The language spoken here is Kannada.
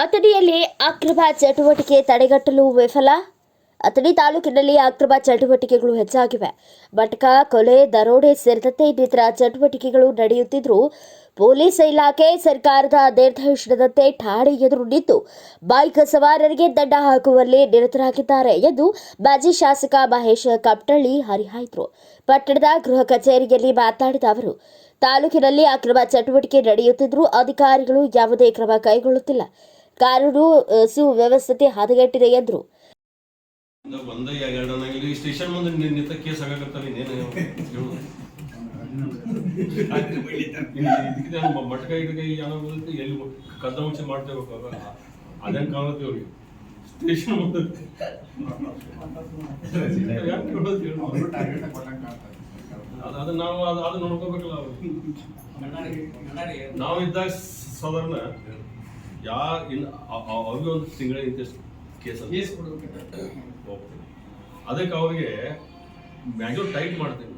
ಅಥಣಿಯಲ್ಲಿ ಅಕ್ರಮ ಚಟುವಟಿಕೆ ತಡೆಗಟ್ಟಲು ವಿಫಲ. ಅಥಣಿ ತಾಲೂಕಿನಲ್ಲಿ ಅಕ್ರಮ ಚಟುವಟಿಕೆಗಳು ಹೆಚ್ಚಾಗಿವೆ. ಬಟ್ಕ ಕೊಲೆ, ದರೋಡೆ ಸೇರಿದಂತೆ ಇನ್ನಿತರ ಚಟುವಟಿಕೆಗಳು ನಡೆಯುತ್ತಿದ್ದರೂ ಪೊಲೀಸ್ ಇಲಾಖೆ ಸರ್ಕಾರದ ನಿರ್ದೇಶನದಂತೆ ಠಾಣೆ ಎದುರು ನಿಂತು ಬೈಕ್ ಸವಾರರಿಗೆ ದಂಡ ಹಾಕುವಲ್ಲಿ ನಿರತರಾಗಿದ್ದಾರೆ ಎಂದು ಮಾಜಿ ಶಾಸಕ ಮಹೇಶ್ ಕಪ್ಟಳ್ಳಿ ಹರಿಹಾಯ್ದರು. ಪಟ್ಟಣದ ಗೃಹ ಕಚೇರಿಯಲ್ಲಿ ಮಾತನಾಡಿದ ಅವರು, ತಾಲೂಕಿನಲ್ಲಿ ಅಕ್ರಮ ಚಟುವಟಿಕೆ ನಡೆಯುತ್ತಿದ್ದರೂ ಅಧಿಕಾರಿಗಳು ಯಾವುದೇ ಕ್ರಮ ಕೈಗೊಳ್ಳುತ್ತಿಲ್ಲ. ಕಾನೂನು ಸುವ್ಯವಸ್ಥೆ ಹದಗೆಟ್ಟಿದೆ ಎಂದರು. ಮಟಕ ಗಿಟಕ ಎಲ್ಲಿ ಕದ್ದ ಮುಂಚೆ ಅದೇನು ಸ್ಟೇಷನ್ ಮುಂದೆ? ಅದು ನಾವು ಅದು ಅದು ನೋಡ್ಕೋಬೇಕಲ್ಲ ಅವ್ರು. ನಾವು ಇದ್ದಾಗ ಸಾಧಾರಣ ಯಾ ಇನ್ ಅ- ಅ- ಅವ್ರಿಗೆ ಒಂದು ತಿಂಗಳ ಇಂತಿಷ್ಟು ಕೇಸ್ ಹೋಗ್ತೀನಿ ಅದಕ್ಕೆ ಅವ್ರಿಗೆ ಮ್ಯಾಗ್ಯೂರ್ ಟೈಟ್ ಮಾಡ್ತೀವಿ